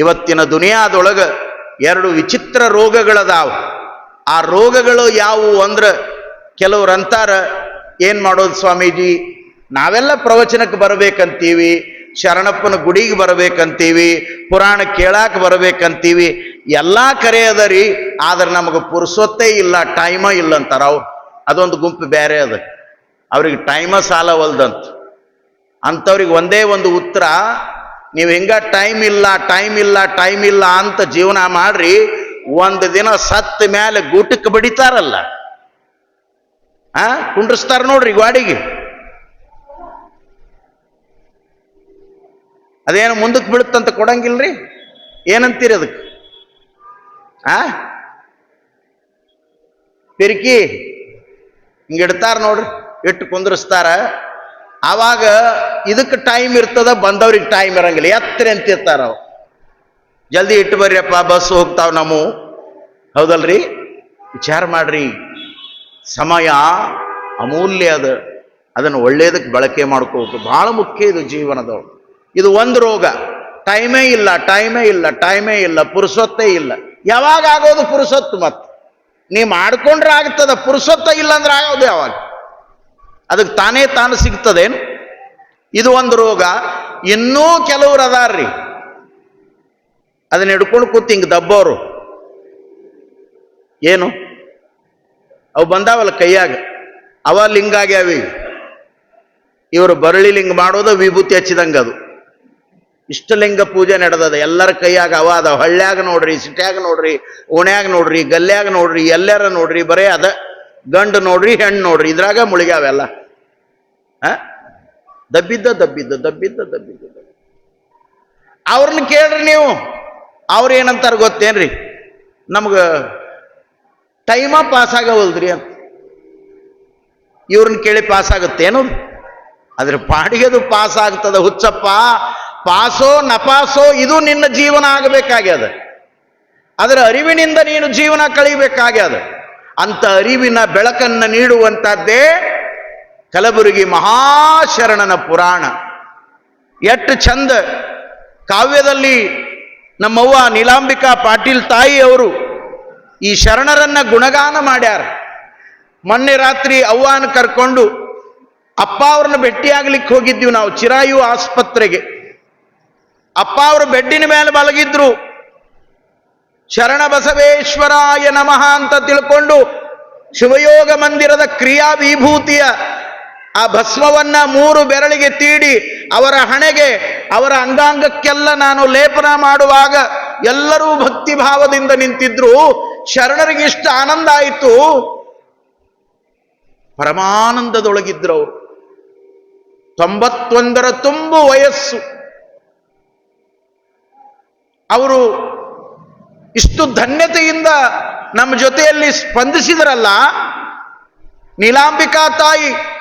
ಇವತ್ತಿನ ದುನಿಯಾದೊಳಗೆ ಎರಡು ವಿಚಿತ್ರ ರೋಗಗಳದಾವ. ಆ ರೋಗಗಳು ಯಾವುವು ಅಂದ್ರೆ ಕೆಲವ್ರು ಅಂತಾರ, ಏನು ಮಾಡೋದು ಸ್ವಾಮೀಜಿ? ನಾವೆಲ್ಲ ಪ್ರವಚನಕ್ಕೆ ಬರಬೇಕಂತೀವಿ, ಶರಣಪ್ಪನ ಗುಡಿಗೆ ಬರಬೇಕಂತೀವಿ, ಪುರಾಣ ಕೇಳಾಕ ಬರಬೇಕಂತೀವಿ. ಎಲ್ಲಾ ಕರೆ ಅದ ರೀ, ಆದ್ರೆ ನಮಗೆ ಪುರುಸೊತ್ತೇ ಇಲ್ಲ ಟೈಮ ಇಲ್ಲ ಅಂತಾರ ಅವ್ರು. ಅದೊಂದು ಗುಂಪು ಬೇರೆ ಅದ. ಅವ್ರಿಗೆ ಟೈಮ ಸಾಲವಲ್ದಂತ ಅಂಥವ್ರಿಗೆ ಒಂದೇ ಒಂದು ಉತ್ತರ ನೀವು ಹಿಂಗ ಟೈಮ್ ಇಲ್ಲ ಟೈಮ್ ಇಲ್ಲ ಟೈಮ್ ಇಲ್ಲ ಅಂತ ಜೀವನ ಮಾಡ್ರಿ, ಒಂದು ದಿನ ಸತ್ತ ಮೇಲೆ ಗೂಟಕ್ಕೆ ಬಡಿತಾರಲ್ಲ. ಆ, ಕುಂಡ್ರಿಸ್ತಾರ ನೋಡ್ರಿ ಗಾಡಿಗೆ ಅದೇನು ಮುಂದಕ್ಕೆ ಬೀಳುತ್ತಂತ ಕೊಡಂಗಿಲ್ರಿ? ಏನಂತೀರಿ ಅದಕ್ಕೆ ಆ? ಪಿರಿಕಿ ಹಿಂಗಿಡ್ತಾರ ನೋಡ್ರಿ, ಇಟ್ಟು ಕುಂದ್ರಿಸ್ತಾರ. ಆವಾಗ ಇದಕ್ಕೆ ಟೈಮ್ ಇರ್ತದ, ಬಂದವ್ರಿಗೆ ಟೈಮ್ ಇರಂಗಿಲ್ಲ. ಎತ್ತರ ಅಂತಿರ್ತಾರ ಅವು ಜಲ್ದಿ ಇಟ್ಟು ಬರ್ರಿಯಪ್ಪ ಬಸ್ ಹೋಗ್ತಾವ ನಮ್ಮ ಹೌದಲ್ರಿ? ವಿಚಾರ ಮಾಡ್ರಿ. ಸಮಯ ಅಮೂಲ್ಯ ಅದ. ಅದನ್ನು ಒಳ್ಳೇದಕ್ಕೆ ಬಳಕೆ ಮಾಡ್ಕೋಬೇಕು ಬಹಳ ಮುಖ್ಯ ಇದು ಜೀವನದೊಳಗೆ ಇದು ಒಂದು ರೋಗ. ಟೈಮೇ ಇಲ್ಲ ಟೈಮೇ ಇಲ್ಲ ಟೈಮೇ ಇಲ್ಲ, ಪುರುಸೊತ್ತೇ ಇಲ್ಲ. ಯಾವಾಗ ಆಗೋದು ಪುರುಸೊತ್ತು ಮತ್ತೆ ನೀ ಮಾಡ್ಕೊಂಡ್ರೆ ಆಗ್ತದ, ಪುರುಸೊತ್ತ ಇಲ್ಲ ಅಂದ್ರೆ ಆಗೋದು ಯಾವಾಗ ಅದಕ್ಕೆ ತಾನೇ ತಾನು ಸಿಗ್ತದೇನು? ಇದು ಒಂದು ರೋಗ. ಇನ್ನೂ ಕೆಲವರು ಅದಾರ್ರಿ. ಅದನ್ನ ಹಿಡ್ಕೊಂಡು ಕೂತಿ ಹಿಂಗೆ ದಬ್ಬೋರು. ಏನು? ಅವು ಬಂದಾವಲ್ಲ ಕೈಯಾಗ. ಅವ ಲಿಂಗ ಆಗ್ಯಾವ ಇವರು ಬರಳಿ ಲಿಂಗ ಮಾಡೋದು ವಿಭೂತಿ ಹಚ್ಚಿದಂಗೆ ಅದು. ಇಷ್ಟಲಿಂಗ ಪೂಜೆ ನಡೆದದ. ಎಲ್ಲರ ಕೈಯಾಗ ಅವ ಅದ. ಹಳ್ಳ್ಯಾಗ ನೋಡ್ರಿ, ಸಿಟ್ಯಾಗ ನೋಡ್ರಿ ಓಣ್ಯಾಗ ನೋಡ್ರಿ, ಗಲ್ಯಾಗ ನೋಡ್ರಿ, ಎಲ್ಲರ ನೋಡ್ರಿ, ಬರೇ ಅದ. ಗಂಡು ನೋಡ್ರಿ, ಹೆಣ್ಣು ನೋಡ್ರಿ. ಇದ್ರಾಗ ಮುಳುಗ್ಯಾವೆಲ್ಲ ದಬ್ಬಿದ್ದ ದಬ್ಬಿದ್ದ ದಬ್ಬಿದ್ದ ದಬ್ಬಿದ್ದ. ಅವ್ರನ್ನ ಕೇಳ್ರಿ ನೀವು. ಅವ್ರು ಏನಂತಾರ ಗೊತ್ತೇನ್ರಿ? ನಮ್ಗೆ ಟೈಮ ಪಾಸ್ ಆಗವಲ್ದ್ರಿ ಅಂತ. ಇವ್ರನ್ನ ಕೇಳಿ ಪಾಸ್ ಆಗುತ್ತೇನು? ಅದ್ರ ಪಾಡಿಗೆ ಅದು ಪಾಸ್ ಆಗ್ತದ ಹುಚ್ಚಪ್ಪ. ಪಾಸೋ ನಪಾಸೋ ಇದು ನಿನ್ನ ಜೀವನ ಆಗಬೇಕಾಗ್ಯದ. ಅದರ ಅರಿವಿನಿಂದ ನೀನು ಜೀವನ ಕಳಿಬೇಕಾಗ್ಯದ. ಅಂತ ಅರಿವಿನ ಬೆಳಕನ್ನು ನೀಡುವಂತದ್ದೇ ಕಲಬುರಗಿ ಮಹಾಶರಣನ ಪುರಾಣ. ಎಷ್ಟು ಚಂದ ಕಾವ್ಯದಲ್ಲಿ ನಮ್ಮವ್ವ ನೀಲಾಂಬಿಕಾ ಪಾಟೀಲ್ ತಾಯಿ ಅವರು ಈ ಶರಣರನ್ನ ಗುಣಗಾನ ಮಾಡ್ಯಾರ. ಮೊನ್ನೆ ರಾತ್ರಿ ಅವ್ವನ ಕರ್ಕೊಂಡು ಅಪ್ಪ ಅವ್ರನ್ನ ಭೇಟಿಯಾಗ್ಲಿಕ್ಕೆ ಹೋಗಿದ್ವಿ ನಾವು ಚಿರಾಯು ಆಸ್ಪತ್ರೆಗೆ. ಅಪ್ಪ ಅವರು ಬೆಡ್ಡಿನ ಮೇಲೆ ಮಲಗಿದ್ರು. ಶರಣ ಬಸವೇಶ್ವರಾಯ ನಮಃ ಅಂತ ತಿಳ್ಕೊಂಡು ಶಿವಯೋಗ ಮಂದಿರದ ಕ್ರಿಯಾ ವಿಭೂತಿಯ ಆ ಭಸ್ಮವನ್ನ ಮೂರು ಬೆರಳಿಗೆ ತೀಡಿ ಅವರ ಹಣೆಗೆ, ಅವರ ಅಂಗಾಂಗಕ್ಕೆಲ್ಲ ನಾನು ಲೇಪನ ಮಾಡುವಾಗ ಎಲ್ಲರೂ ಭಕ್ತಿ ಭಾವದಿಂದ ನಿಂತಿದ್ರು. ಶರಣರಿಗೆ ಇಷ್ಟು ಆನಂದ ಆಯಿತು. ಪರಮಾನಂದದೊಳಗಿದ್ರು ಅವರು. ತೊಂಬತ್ತೊಂದರ ತುಂಬು ವಯಸ್ಸು. ಅವರು ಇಷ್ಟು ಧನ್ಯತೆಯಿಂದ ನಮ್ಮ ಜೊತೆಯಲ್ಲಿ ಸ್ಪಂದಿಸಿದ್ರಲ್ಲ, ನೀಲಾಂಬಿಕಾ ತಾಯಿ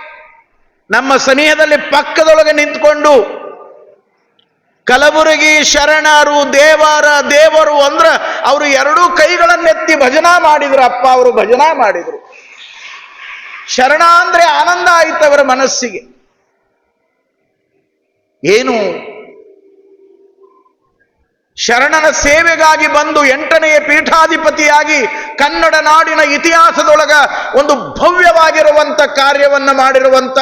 ನಮ್ಮ ಸನಿಹದಲ್ಲಿ ಪಕ್ಕದೊಳಗೆ ನಿಂತ್ಕೊಂಡು ಕಲಬುರಗಿ, ಶರಣರು, ದೇವರ, ದೇವರು ಅಂದ್ರ ಅವರು ಎರಡೂ ಕೈಗಳನ್ನೆತ್ತಿ ಭಜನಾ ಮಾಡಿದ್ರು. ಅಪ್ಪ ಅವರು ಭಜನಾ ಮಾಡಿದ್ರು. ಶರಣ ಅಂದ್ರೆ ಆನಂದ ಆಯಿತು ಅವರ ಮನಸ್ಸಿಗೆ. ಏನು ಶರಣನ ಸೇವೆಗಾಗಿ ಬಂದು ಎಂಟನೆಯ ಪೀಠಾಧಿಪತಿಯಾಗಿ ಕನ್ನಡ ನಾಡಿನ ಇತಿಹಾಸದೊಳಗ ಒಂದು ಭವ್ಯವಾಗಿರುವಂತ ಕಾರ್ಯವನ್ನು ಮಾಡಿರುವಂತ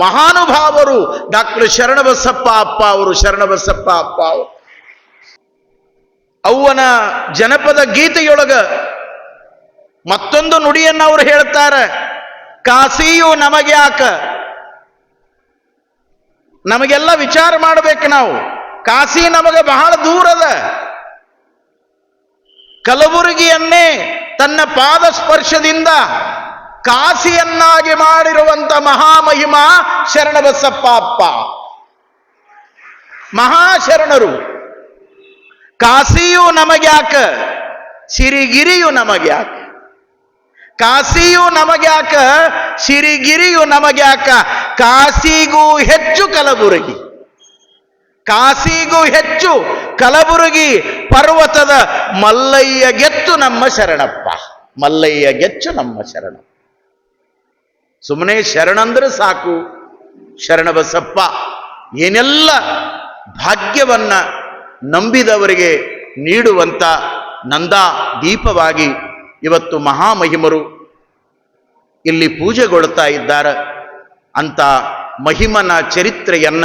ಮಹಾನುಭಾವರು ಡಾಕ್ಟರ್ ಶರಣಬಸಪ್ಪ ಅಪ್ಪ ಅವರು, ಶರಣಬಸಪ್ಪ ಅಪ್ಪ ಅವರು. ಅವನ ಜನಪದ ಗೀತೆಯೊಳಗ ಮತ್ತೊಂದು ನುಡಿಯನ್ನ ಅವರು ಹೇಳ್ತಾರೆ, ಕಾಸಿಯು ನಮಗ್ಯಾಕ? ನಮಗೆಲ್ಲ ವಿಚಾರ ಮಾಡಬೇಕು ನಾವು. ಕಾಸಿ ನಮಗೆ ಬಹಳ ದೂರದ ಕಲಬುರಗಿಯನ್ನೇ ತನ್ನ ಪಾದ ಸ್ಪರ್ಶದಿಂದ ಕಾಸಿಯನ್ನಾಗಿ ಮಾಡಿರುವಂತ ಮಹಾಮಹಿಮ ಶರಣಬಸಪ್ಪ ಅಪ್ಪ. ಮಹಾಶರಣರು, ಕಾಸಿಯು ನಮಗ್ಯಾಕ ಸಿರಿಗಿರಿಯು ನಮಗ್ಯಾಕ ಕಾಸಿಯು ನಮಗ್ಯಾಕ ಸಿರಿಗಿರಿಯು ನಮಗ್ಯಾಕ ಕಾಸಿಗೂ ಹೆಚ್ಚು ಕಲಬುರಗಿ. ಕಾಸಿಗೂ ಹೆಚ್ಚು ಕಲಬುರಗಿ ಪರ್ವತದ ಮಲ್ಲಯ್ಯ ಗೆತ್ತು ನಮ್ಮ ಶರಣಪ್ಪ. ಮಲ್ಲಯ್ಯ ಗೆಚ್ಚು ನಮ್ಮ ಶರಣ ಸುಮ್ಮನೆ ಶರಣಂದ್ರೆ ಸಾಕು. ಶರಣಬಸಪ್ಪ, ಏನೆಲ್ಲ ಭಾಗ್ಯವನ್ನ ನಂಬಿದವರಿಗೆ ನೀಡುವಂತ ನಂದಾ ದೀಪವಾಗಿ ಇವತ್ತು ಮಹಾಮಹಿಮರು ಇಲ್ಲಿ ಪೂಜೆಗೊಳ್ತಾ ಇದ್ದಾರೆ. ಅಂತ ಮಹಿಮನ ಚರಿತ್ರೆಯನ್ನ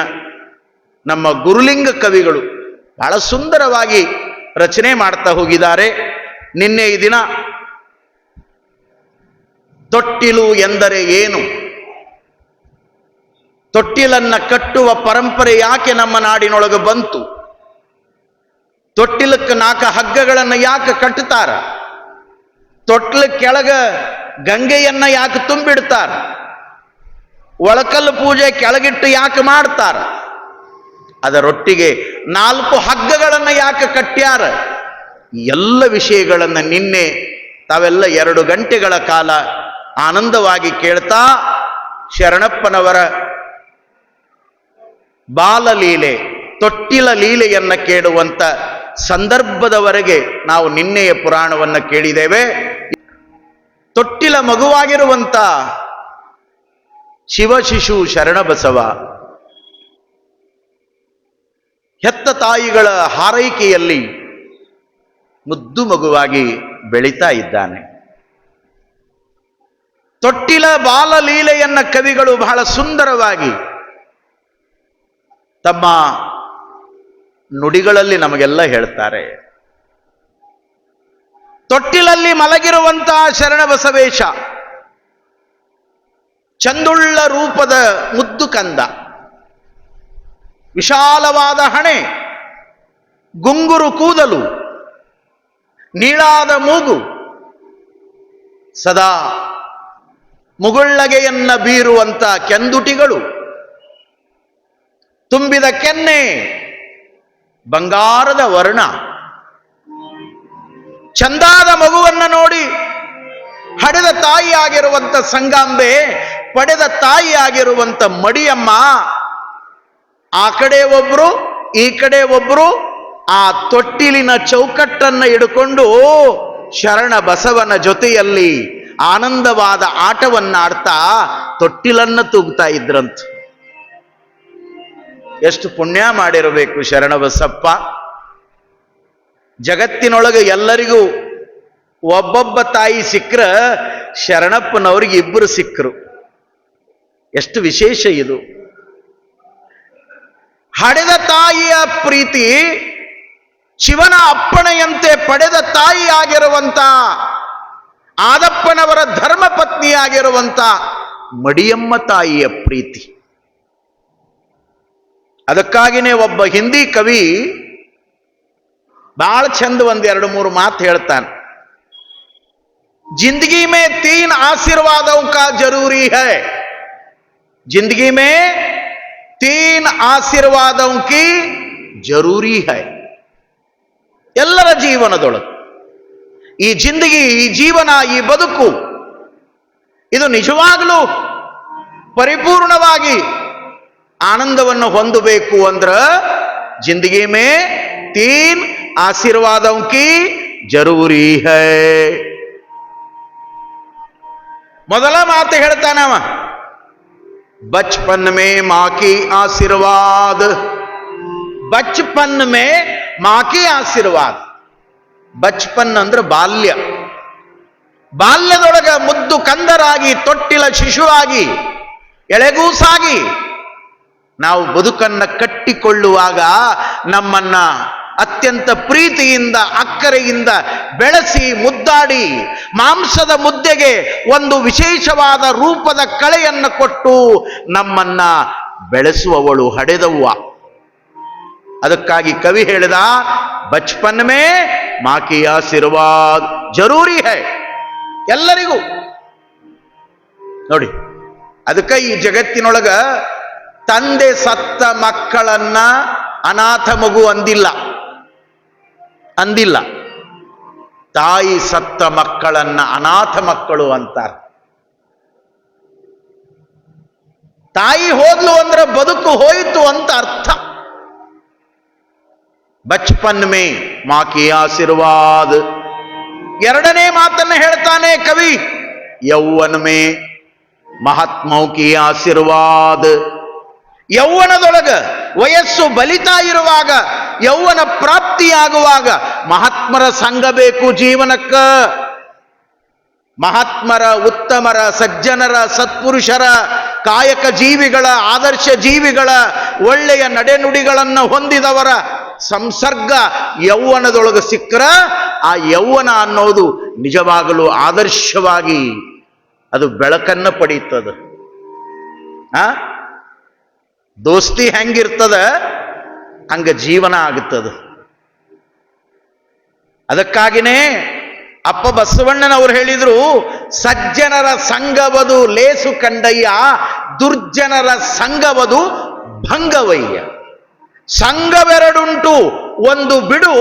ನಮ್ಮ ಗುರುಲಿಂಗ ಕವಿಗಳು ಬಹಳ ಸುಂದರವಾಗಿ ರಚನೆ ಮಾಡ್ತಾ ಹೋಗಿದ್ದಾರೆ. ನಿನ್ನೆ ಈ ದಿನ ತೊಟ್ಟಿಲು ಎಂದರೆ ಏನು? ತೊಟ್ಟಿಲನ್ನ ಕಟ್ಟುವ ಪರಂಪರೆ ಯಾಕೆ ನಮ್ಮ ನಾಡಿನೊಳಗೆ ಬಂತು? ತೊಟ್ಟಿಲಕ್ಕೆ ನಾಲ್ಕ ಹಗ್ಗಗಳನ್ನ ಯಾಕೆ ಕಟ್ಟುತ್ತಾರ? ತೊಟ್ಲ ಕೆಳಗ ಗಂಗೆಯನ್ನ ಯಾಕೆ ತುಂಬಿಡ್ತಾರ? ಒಳಕಲ್ಲು ಪೂಜೆ ಕೆಳಗಿಟ್ಟು ಯಾಕೆ ಮಾಡ್ತಾರ? ಅದರೊಟ್ಟಿಗೆ ನಾಲ್ಕು ಹಗ್ಗಗಳನ್ನು ಯಾಕೆ ಕಟ್ಟ್ಯಾರ? ಎಲ್ಲ ವಿಷಯಗಳನ್ನು ನಿನ್ನೆ ತಾವೆಲ್ಲ ಎರಡು ಗಂಟೆಗಳ ಕಾಲ ಆನಂದವಾಗಿ ಕೇಳ್ತಾ ಶರಣಪ್ಪನವರ ಬಾಲಲೀಲೆ, ತೊಟ್ಟಿಲ ಲೀಲೆಯನ್ನ ಕೇಳುವಂತ ಸಂದರ್ಭದವರೆಗೆ ನಾವು ನಿನ್ನೆಯ ಪುರಾಣವನ್ನ ಕೇಳಿದ್ದೇವೆ. ತೊಟ್ಟಿಲ ಮಗುವಾಗಿರುವಂತ ಶಿವಶಿಶು ಶರಣಬಸವ ಹೆತ್ತ ತಾಯಿಗಳ ಹಾರೈಕೆಯಲ್ಲಿ ಮುದ್ದು ಮಗುವಾಗಿ ಬೆಳೀತಾ ಇದ್ದಾನೆ. ತೊಟ್ಟಿಲ ಬಾಲಲೀಲೆಯನ್ನ ಕವಿಗಳು ಬಹಳ ಸುಂದರವಾಗಿ ತಮ್ಮ ನುಡಿಗಳಲ್ಲಿ ನಮಗೆಲ್ಲ ಹೇಳ್ತಾರೆ. ತೊಟ್ಟಿಲಲ್ಲಿ ಮಲಗಿರುವಂತಹ ಶರಣಬಸವೇಶ ಚಂದುಳ್ಳ ರೂಪದ ಮುದ್ದು ಕಂದ. ವಿಶಾಲವಾದ ಹಣೆ, ಗುಂಗುರು ಕೂದಲು, ನೀಳಾದ ಮೂಗು. ಸದಾ ಮುಗುಳ್ಳಗೆಯನ್ನ ಬೀರುವಂತ ಕೆಂದುಟಿಗಳು, ತುಂಬಿದ ಕೆನ್ನೆ, ಬಂಗಾರದ ವರ್ಣ. ಚಂದಾದ ಮಗುವನ್ನ ನೋಡಿ ಹಡೆದ ತಾಯಿಯಾಗಿರುವಂತ ಸಂಗಾಂಬೆ, ಪಡೆದ ತಾಯಿಯಾಗಿರುವಂತ ಮಡಿಯಮ್ಮ ಆ ಕಡೆ ಒಬ್ರು, ಈ ಕಡೆ ಒಬ್ರು, ಆ ತೊಟ್ಟಿಲಿನ ಚೌಕಟ್ಟನ್ನ ಹಿಡ್ಕೊಂಡು ಶರಣ ಬಸವನ ಜೊತೆಯಲ್ಲಿ ಆನಂದವಾದ ಆಟವನ್ನಾಡ್ತಾ ತೊಟ್ಟಿಲನ್ನ ತೂಗ್ತಾ ಇದ್ರಂತ. ಎಷ್ಟು ಪುಣ್ಯ ಮಾಡಿರಬೇಕು ಶರಣಬಸಪ್ಪ ಜಗತ್ತಿನೊಳಗೆ ಎಲ್ಲರಿಗೂ ಒಬ್ಬೊಬ್ಬ ತಾಯಿ ಸಿಕ್ಕ್ರ ಶರಣಪ್ಪನವ್ರಿಗೆ ಇಬ್ಬರು ಸಿಕ್ಕರು. ಎಷ್ಟು ವಿಶೇಷ ಇದು. ಹಡೆದ ತಾಯಿಯ ಪ್ರೀತಿ ಶಿವನ ಅಪ್ಪಣೆಯಂತೆ ಪಡೆದ ತಾಯಿಯಾಗಿರುವಂಥ ಆದಪ್ಪನವರ ಧರ್ಮ ಪತ್ನಿಯಾಗಿರುವಂತ ಮಡಿಯಮ್ಮ ತಾಯಿಯ ಪ್ರೀತಿ. ಅದಕ್ಕಾಗಿನೇ ಒಬ್ಬ ಹಿಂದಿ ಕವಿ ಬಾಳ ಚಂದ ಒಂದು ಎರಡು ಮೂರು ಮಾತು ಹೇಳ್ತಾನೆ. ಜಿಂದಗಿ ಮೇ ತೀನ್ ಆಶೀರ್ವಾದ ಜರೂರಿ ಹೈ. ಜಿಂದಗಿ ಮೇ तीन ಆಶೀರ್ವಾದಂ की जरूरी ಹೈ. ಎಲ್ಲರ ಜೀವನದೊಳಗೆ. ಈ ಜಿಂದಗಿ, ಈ ಜೀವನ, ಈ ಬದುಕು ಇದು ನಿಜವಾಗಲೂ ಪರಿಪೂರ್ಣವಾಗಿ ಆನಂದವನ್ನು ಹೊಂದಬೇಕು ಅಂದ್ರ ಜಿಂದಗಿ ಮೇ ತೀನ್ ಆಶೀರ್ವಾದ ಕೀ ಜರೂರಿ ಹೈ. ಮೊದಲ ಮಾತು ಹೇಳ್ತಾನವ. बचपन में माँ की आशीर्वाद बचपन में माँ की ಆಶೀರ್ವಾದ ಬಚ್ಪನ್ ಅಂದ್ರೆ ಬಾಲ್ಯ ಬಾಲ್ಯದೊಳಗ ಮುದ್ದು ಕಂದರಾಗಿ ತೊಟ್ಟಿಲ ಶಿಶುವಾಗಿ ಎಳೆಗೂಸಾಗಿ ನಾವು ಬದುಕನ್ನ ಕಟ್ಟಿಕೊಳ್ಳುವಾಗ ನಮ್ಮನ್ನ ಅತ್ಯಂತ ಪ್ರೀತಿಯಿಂದ, ಅಕ್ಕರೆಯಿಂದ ಬೆಳೆಸಿ, ಮುದ್ದಾಡಿ, ಮಾಂಸದ ಮುದ್ದೆಗೆ ಒಂದು ವಿಶೇಷವಾದ ರೂಪದ ಕಳೆಯನ್ನು ಕೊಟ್ಟು ನಮ್ಮನ್ನ ಬೆಳೆಸುವವಳು ಹಡೆದವ್ವ. ಅದಕ್ಕಾಗಿ ಕವಿ ಹೇಳಿದ, ಬಚ್ಪನ್ ಮೇ ಮಾಕಿ ಆಶೀರ್ವಾದ್ ಜರೂರಿ ಹೈ. ಎಲ್ಲರಿಗೂ. ನೋಡಿ, ಅದಕ್ಕೆ ಈ ಜಗತ್ತಿನೊಳಗ ತಂದೆ ಸತ್ತ ಮಕ್ಕಳನ್ನ ಅನಾಥ ಮಗು ಅಂದಿಲ್ಲ. ಅಂದಿಲ್ಲ. ತಾಯಿ ಸತ್ತ ಮಕ್ಕಳನ್ನ ಅನಾಥ ಮಕ್ಕಳು ಅಂತಾರೆ. ತಾಯಿ ಹೋದ್ಲು ಅಂದ್ರೆ ಬದುಕು ಹೋಯಿತು ಅಂತ ಅರ್ಥ. ಬಚ್ಪನ್ ಮೇ ಮಾಕಿ ಆಶೀರ್ವಾದ. ಎರಡನೇ ಮಾತನ್ನ ಹೇಳ್ತಾನೆ ಕವಿ, ಯೌವನ್ ಮೇ ಮಹಾತ್ಮೌಕಿ ಆಶೀರ್ವಾದ್. ಯೌವನದೊಳಗ ವಯಸ್ಸು ಬಲಿತಾ ಇರುವಾಗ, ಯೌವನ ಪ್ರಾಪ್ತಿಯಾಗುವಾಗ ಮಹಾತ್ಮರ ಸಂಘ ಬೇಕು ಜೀವನಕ್ಕ. ಮಹಾತ್ಮರ, ಉತ್ತಮರ, ಸಜ್ಜನರ, ಸತ್ಪುರುಷರ, ಕಾಯಕ ಜೀವಿಗಳ, ಆದರ್ಶ ಜೀವಿಗಳ, ಒಳ್ಳೆಯ ನಡೆನುಡಿಗಳನ್ನು ಹೊಂದಿದವರ ಸಂಸರ್ಗ ಯೌವನದೊಳಗೆ ಸಿಕ್ಕರ, ಆ ಯೌವನ ಅನ್ನೋದು ನಿಜವಾಗಲೂ ಆದರ್ಶವಾಗಿ ಅದು ಬೆಳಕನ್ನು ಪಡೆಯುತ್ತದೆ. ಆ? ದೋಸ್ತಿ ಹೆಂಗಿರ್ತದ, ಹಂಗ ಜೀವನ ಆಗುತ್ತದ ಅದಕ್ಕಾಗಿನೇ ಅಪ್ಪ ಬಸವಣ್ಣನವರು ಹೇಳಿದ್ರು, ಸಜ್ಜನರ ಸಂಘವದು ಲೇಸು ಕಂಡಯ್ಯ, ದುರ್ಜನರ ಸಂಘವದು ಭಂಗವಯ್ಯ. ಸಂಘವೆರಡುಂಟು, ಒಂದು ಬಿಡು,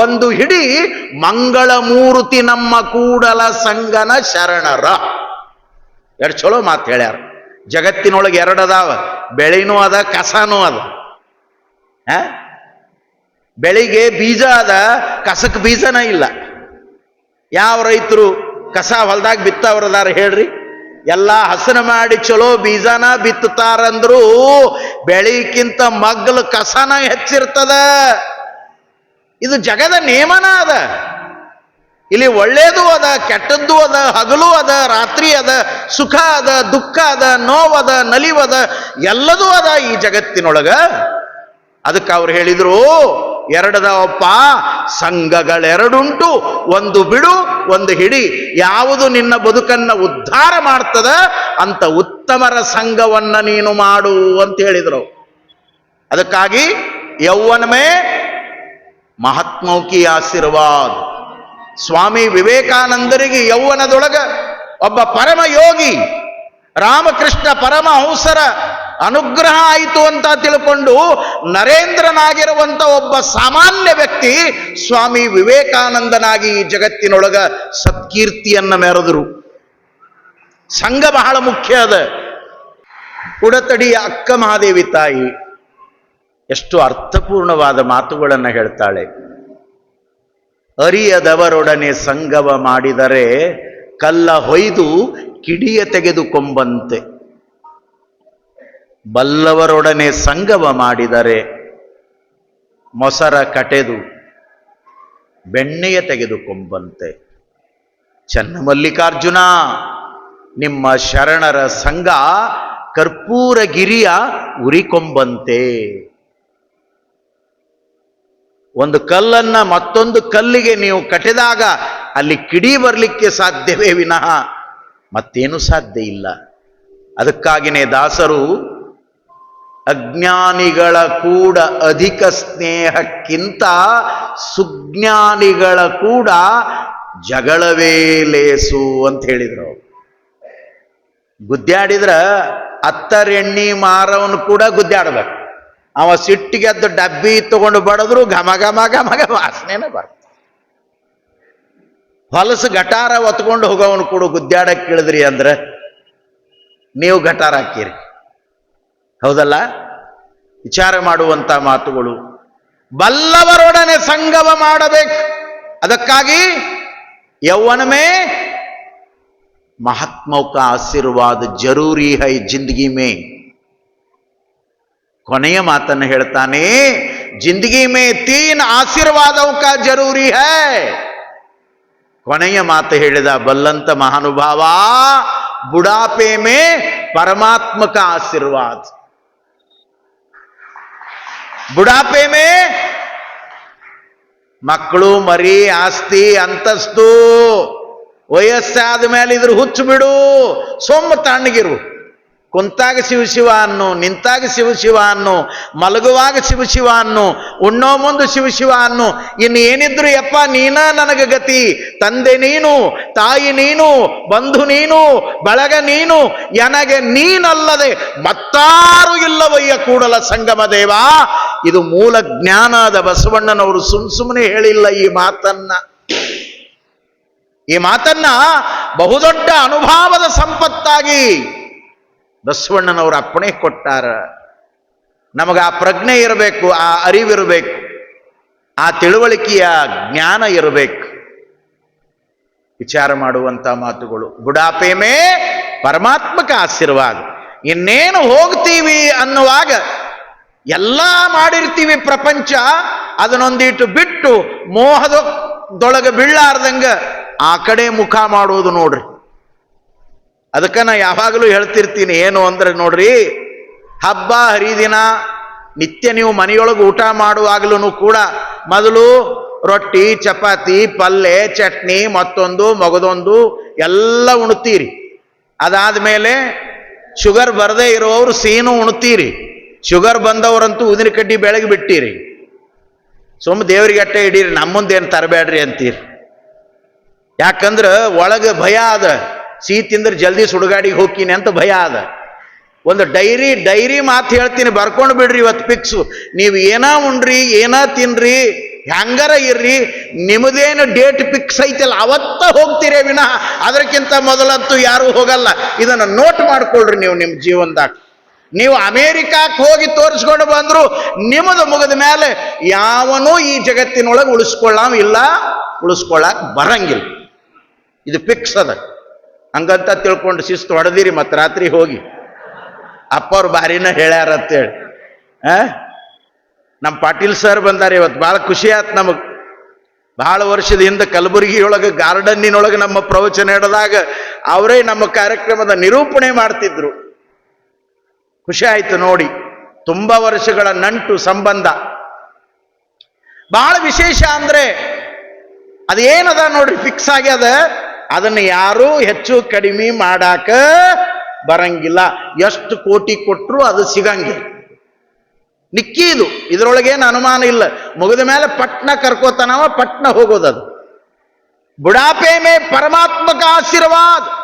ಒಂದು ಹಿಡಿ, ಮಂಗಳ ಮೂರ್ತಿ ನಮ್ಮ ಕೂಡಲ ಸಂಗನ ಶರಣರ. ಎರಡು ಚಲೋ ಮಾತು ಹೇಳ್ಯಾರ. ಜಗತ್ತಿನೊಳಗೆ ಎರಡದಾವ. ಬೆಳೆನೂ ಅದ, ಕಸನೂ ಅದ? ಬೆಳಿಗ್ಗೆ ಬೀಜ ಅದ, ಕಸಕ್ ಬೀಜನ ಇಲ್ಲ. ಯಾವ ರೈತರು ಕಸ ಹೊಲ್ದಾಗ ಬಿತ್ತವ್ರದಾರ ಹೇಳ್ರಿ? ಎಲ್ಲ ಹಸನ ಮಾಡಿ ಚಲೋ ಬೀಜನ ಬಿತ್ತಾರಂದ್ರು ಬೆಳಿಕ್ಕಿಂತ ಮಗ್ಲು ಕಸನ ಹೆಚ್ಚಿರ್ತದ. ಇದು ಜಗದ ನಿಯಮನ ಅದ. ಇಲ್ಲಿ ಒಳ್ಳೇದು ಅದ, ಕೆಟ್ಟದ್ದು ಅದ, ಹಗಲು ಅದ, ರಾತ್ರಿ ಅದ, ಸುಖ ಅದ, ದುಃಖ ಅದ ನೋವದ ನಲಿವದ ಎಲ್ಲದೂ ಅದ ಈ ಜಗತ್ತಿನೊಳಗ. ಅದಕ್ಕೆ ಅವ್ರು ಹೇಳಿದ್ರು ಎರಡದವಪ್ಪ ಸಂಘಗಳೆರಡುಂಟು, ಒಂದು ಬಿಡು, ಒಂದು ಹಿಡಿ. ಯಾವುದು ನಿನ್ನ ಬದುಕನ್ನ ಉದ್ಧಾರ ಮಾಡ್ತದ, ಅಂತ ಉತ್ತಮರ ಸಂಘವನ್ನ ನೀನು ಮಾಡು ಅಂತ ಹೇಳಿದರು. ಅದಕ್ಕಾಗಿ ಯೌವನಮೇ ಮಹಾತ್ಮೌಕಿ ಆಶೀರ್ವಾದ. ಸ್ವಾಮಿ ವಿವೇಕಾನಂದರಿಗೆ ಯೌವನದೊಳಗ ಒಬ್ಬ ಪರಮ ಯೋಗಿ, ರಾಮಕೃಷ್ಣ ಪರಮಹಂಸರ ಅನುಗ್ರಹ ಆಯಿತು ಅಂತ ತಿಳ್ಕೊಂಡು ನರೇಂದ್ರನಾಗಿರುವಂತ ಒಬ್ಬ ಸಾಮಾನ್ಯ ವ್ಯಕ್ತಿ ಸ್ವಾಮಿ ವಿವೇಕಾನಂದನಾಗಿ ಈ ಜಗತ್ತಿನೊಳಗ ಸತ್ಕೀರ್ತಿಯನ್ನ ಮೆರೆದರು. ಸಂಘ ಬಹಳ ಮುಖ್ಯ ಅದ. ಉಡತಡಿಯ ಅಕ್ಕ ಮಹಾದೇವಿ ತಾಯಿ ಎಷ್ಟು ಅರ್ಥಪೂರ್ಣವಾದ ಮಾತುಗಳನ್ನು ಹೇಳ್ತಾಳೆ. ಅರಿಯದವರೊಡನೆ ಸಂಗವ ಮಾಡಿದರೆ ಕಲ್ಲ ಹೊಯ್ದು ಕಿಡಿಯ ತೆಗೆದುಕೊಂಬಂತೆ. ಬಲ್ಲವರೊಡನೆ ಸಂಗವ ಮಾಡಿದರೆ ಮೊಸರ ಕಟೆದು ಬೆಣ್ಣೆಯ ತೆಗೆದುಕೊಂಬಂತೆ. ಚನ್ನಮಲ್ಲಿಕಾರ್ಜುನ, ನಿಮ್ಮ ಶರಣರ ಸಂಘ ಕರ್ಪೂರಗಿರಿಯ ಉರಿಕೊಂಬಂತೆ. ಒಂದು ಕಲ್ಲನ್ನ ಮತ್ತೊಂದು ಕಲ್ಲಿಗೆ ನೀವು ಕಟ್ಟಿದಾಗ ಅಲ್ಲಿ ಕಿಡಿ ಬರಲಿಕ್ಕೆ ಸಾಧ್ಯವೇ ವಿನಃ. ಮತ್ತೇನು ಸಾಧ್ಯ ಇಲ್ಲ. ಅದಕ್ಕಾಗಿನೇ ದಾಸರು, ಅಜ್ಞಾನಿಗಳ ಕೂಡ ಅಧಿಕ ಸ್ನೇಹಕ್ಕಿಂತ ಸುಜ್ಞಾನಿಗಳ ಕೂಡ ಜಗಳವೇ ಲೇಸು ಅಂತ ಹೇಳಿದರು. ಗುದ್ದಾಡಿದ್ರ ಅತ್ತರೆಣ್ಣಿ ಮಾರವನು ಕೂಡ ಗುದ್ದಾಡ್ಬೇಕು. ಅವ ಸಿಟ್ಟಿಗೆದ್ದು ಡಬ್ಬಿ ತಗೊಂಡು ಬಡದ್ರು ಘಮ ಘಮ ಘಮ ಘಮ ವಾಸನೆನೇ ಬರ್ತದೆ. ಹೊಲಸು ಗಟಾರ ಒತ್ಕೊಂಡು ಹೋಗವನು ಕೂಡ ಗುದ್ದಾಡಕ್ಕೆ ಕೇಳಿದ್ರಿ ಅಂದ್ರೆ ನೀವು ಗಟಾರ ಹಾಕೀರಿ. ಹೌದಲ್ಲ? ವಿಚಾರ ಮಾಡುವಂಥ ಮಾತುಗಳು. ಬಲ್ಲವರೊಡನೆ ಸಂಗಮ ಮಾಡಬೇಕು. ಅದಕ್ಕಾಗಿ ಯೌವನಮೇ ಮಹಾತ್ಮೌಕ ಆಶೀರ್ವಾದ ಜರೂರಿ ಹೈ ಜಿಂದಗಿ ಮೇ. ಕೊನೆಯ ಮಾತನ್ನು ಹೇಳ್ತಾನೆ, ಜಿಂದಗಿ ಮೇ ತೀನ್ ಆಶೀರ್ವಾದವಕ ಜರೂರಿ ಹೈ. ಕೊನೆಯ ಮಾತು ಹೇಳಿದ ಬಲ್ಲಂತ ಮಹಾನುಭಾವ ಬುಡಾಪೆ ಮೇ ಪರಮಾತ್ಮಕ ಆಶೀರ್ವಾದ. ಬುಡಾಪೆ ಮೇ ಮಕ್ಕಳು, ಮರಿ, ಆಸ್ತಿ, ಅಂತಸ್ತು, ವಯಸ್ಸಾದ ಮೇಲೆ ಇದ್ರ ಹುಚ್ಚು ಬಿಡು, ಸೊಮ್ಮ ತಣ್ಣಗಿರು. ಕುಂತಾಗ ಶಿವ ಶಿವ ಅನ್ನು, ನಿಂತಾಗ ಶಿವ ಶಿವ ಅನ್ನು, ಮಲಗುವಾಗ ಶಿವ ಶಿವ ಅನ್ನು, ಉಣ್ಣೋ ಮುಂದು ಶಿವ ಶಿವ ಅನ್ನು, ಇನ್ನು ಏನಿದ್ರು ಯಪ್ಪ ನೀನ ನನಗೆ ಗತಿ, ತಂದೆ ನೀನು, ತಾಯಿ ನೀನು, ಬಂಧು ನೀನು, ಬಳಗ ನೀನು ನನಗೆ ನೀನಲ್ಲದೆ ಮತ್ತಾರು ಇಲ್ಲವಯ್ಯ ಕೂಡಲ ಸಂಗಮ ದೇವ. ಇದು ಮೂಲ ಜ್ಞಾನದ ಬಸವಣ್ಣನವರು ಸುಮ್ ಸುಮ್ಮನೆ ಹೇಳಿಲ್ಲ ಈ ಮಾತನ್ನ. ಈ ಮಾತನ್ನ ಬಹುದೊಡ್ಡ ಅನುಭಾವದ ಸಂಪತ್ತಾಗಿ ಬಸವಣ್ಣನವರು ಅಪ್ಪಣೆ ಕೊಟ್ಟಾರ. ನಮಗೆ ಆ ಪ್ರಜ್ಞೆ ಇರಬೇಕು, ಆ ಅರಿವಿರಬೇಕು, ಆ ತಿಳುವಳಿಕೆಯ ಜ್ಞಾನ ಇರಬೇಕು. ವಿಚಾರ ಮಾಡುವಂತ ಮಾತುಗಳು. ಬುಡಾಪೇಮೇ ಪರಮಾತ್ಮಕ ಆಶೀರ್ವಾದ. ಇನ್ನೇನು ಹೋಗ್ತೀವಿ ಅನ್ನುವಾಗ ಎಲ್ಲ ಮಾಡಿರ್ತೀವಿ ಪ್ರಪಂಚ, ಅದನ್ನೊಂದಿಟ್ಟು ಬಿಟ್ಟು ಮೋಹದೊಳಗೆ ಬೀಳಾರ್ದಂಗ ಆ ಕಡೆ ಮುಖ ಮಾಡುವುದು ನೋಡ್ರಿ. ಅದಕ್ಕೆ ನಾ ಯಾವಾಗಲೂ ಹೇಳ್ತಿರ್ತೀನಿ, ಏನು ಅಂದ್ರೆ ನೋಡ್ರಿ, ಹಬ್ಬ, ಹರಿದಿನ, ನಿತ್ಯ ನೀವು ಮನೆಯೊಳಗೆ ಊಟ ಮಾಡುವಾಗಲೂ ಕೂಡ ಮೊದಲು ರೊಟ್ಟಿ, ಚಪಾತಿ ಪಲ್ಯ ಚಟ್ನಿ, ಮತ್ತೊಂದು, ಮಗದೊಂದು, ಎಲ್ಲ ಉಣ್ತೀರಿ. ಅದಾದ ಮೇಲೆ ಶುಗರ್ ಬರದೇ ಇರೋರು ಸೀನು ಉಣ್ತೀರಿ. ಶುಗರ್ ಬಂದವರಂತೂ ಉದಿನ ಕಡ್ಡಿ ಬೆಳಗ್ಗೆ ಬಿಟ್ಟಿರಿ. ಸುಮ್ಮ ದೇವ್ರಿಗೆ ಅಟ್ಟೆ ಇಡೀರಿ ನಮ್ಮ ಮುಂದೇನು ತರಬೇಡ್ರಿ ಅಂತೀರಿ. ಯಾಕಂದ್ರೆ ಒಳಗೆ ಭಯ ಅದ ಸಿಹಿ ತಿಂದ್ರೆ ಜಲ್ದಿ ಸುಡುಗಾಡಿಗೆ ಹೋಗ್ತೀನಿ ಅಂತ ಭಯ ಅದ ಒಂದು ಡೈರಿ ಡೈರಿ ಮಾತು ಹೇಳ್ತೀನಿ, ಬರ್ಕೊಂಡು ಬಿಡ್ರಿ ಇವತ್ತು ಪಿಕ್ಸು ನೀವು ಏನೋ ಉಣ್ರಿ ಏನೋ ತಿನ್ರಿ ಹೆಂಗಾರ ಇರ್ರಿ ನಿಮ್ಮದೇನು ಡೇಟ್ ಫಿಕ್ಸ್ ಐತಲ್ಲ, ಅವತ್ತ ಹೋಗ್ತೀರೇ ವಿನಃ. ಅದಕ್ಕಿಂತ ಮೊದಲಂತೂ ಯಾರೂ ಹೋಗಲ್ಲ. ಇದನ್ನು ನೋಟ್ ಮಾಡ್ಕೊಳ್ರಿ ನೀವು ನಿಮ್ಮ ಜೀವನದಾಗ. ನೀವು ಅಮೇರಿಕಾಕ್ಕೆ ಹೋಗಿ ತೋರಿಸ್ಕೊಂಡು ಬಂದ್ರು ನಿಮ್ಮದು ಮುಗಿದ ಮೇಲೆ ಯಾವನೂ ಈ ಜಗತ್ತಿನೊಳಗೆ ಉಳಿಸ್ಕೊಳ್ಳಾಮ ಇಲ್ಲ ಉಳಿಸ್ಕೊಳ್ಳಾಕ ಬರಂಗಿಲ್ಲ. ಇದು ಫಿಕ್ಸ್ ಅದ. ಹಂಗಂತ ತಿಳ್ಕೊಂಡು ಶಿಸ್ತು ಹೊಡೆದಿರಿ ಮತ್ತೆ ರಾತ್ರಿ ಹೋಗಿ. ಅಪ್ಪವ್ರು ಬಾರಿನ ಹೇಳ್ಯಾರ ಅಂತೇಳಿ ಆ? ನಮ್ಮ ಪಾಟೀಲ್ ಸರ್ ಬಂದಾರೆ ಇವತ್ತು ಭಾಳ ಖುಷಿ ಆಯ್ತು ನಮಗೆ. ಭಾಳ ವರ್ಷದ ಹಿಂದೆ ಕಲಬುರಗಿಯೊಳಗೆ ಗಾರ್ಡನ್ನಿನೊಳಗೆ ನಮ್ಮ ಪ್ರವಚನ ಹಿಡಿದಾಗ ಅವರೇ ನಮ್ಮ ಕಾರ್ಯಕ್ರಮದ ನಿರೂಪಣೆ ಮಾಡ್ತಿದ್ರು. ಖುಷಿ ಆಯ್ತು ನೋಡಿ. ತುಂಬ ವರ್ಷಗಳ ನಂಟು ಸಂಬಂಧ. ಬಹಳ ವಿಶೇಷ ಅಂದ್ರೆ ಅದೇನದ ನೋಡ್ರಿ ಫಿಕ್ಸ್ ಆಗ್ಯದ ಅದನ್ನು ಯಾರೂ ಹೆಚ್ಚು ಕಡಿಮೆ ಮಾಡಾಕ ಬರಂಗಿಲ್ಲ. ಎಷ್ಟು ಕೋಟಿ ಕೊಟ್ಟರು ಅದು ಸಿಗಂಗಿಲ್ಲ. ನಿಕ್ಕಿ ಇದು. ಇದರೊಳಗೇನು ಅನುಮಾನ ಇಲ್ಲ. ಮುಗಿದ ಮೇಲೆ ಪಟ್ನ ಕರ್ಕೋತಾನವ, ಪಟ್ನ ಹೋಗೋದದು. ಬುಡಾಪೆ ಮೇ ಪರಮಾತ್ಮಕ ಆಶೀರ್ವಾದ.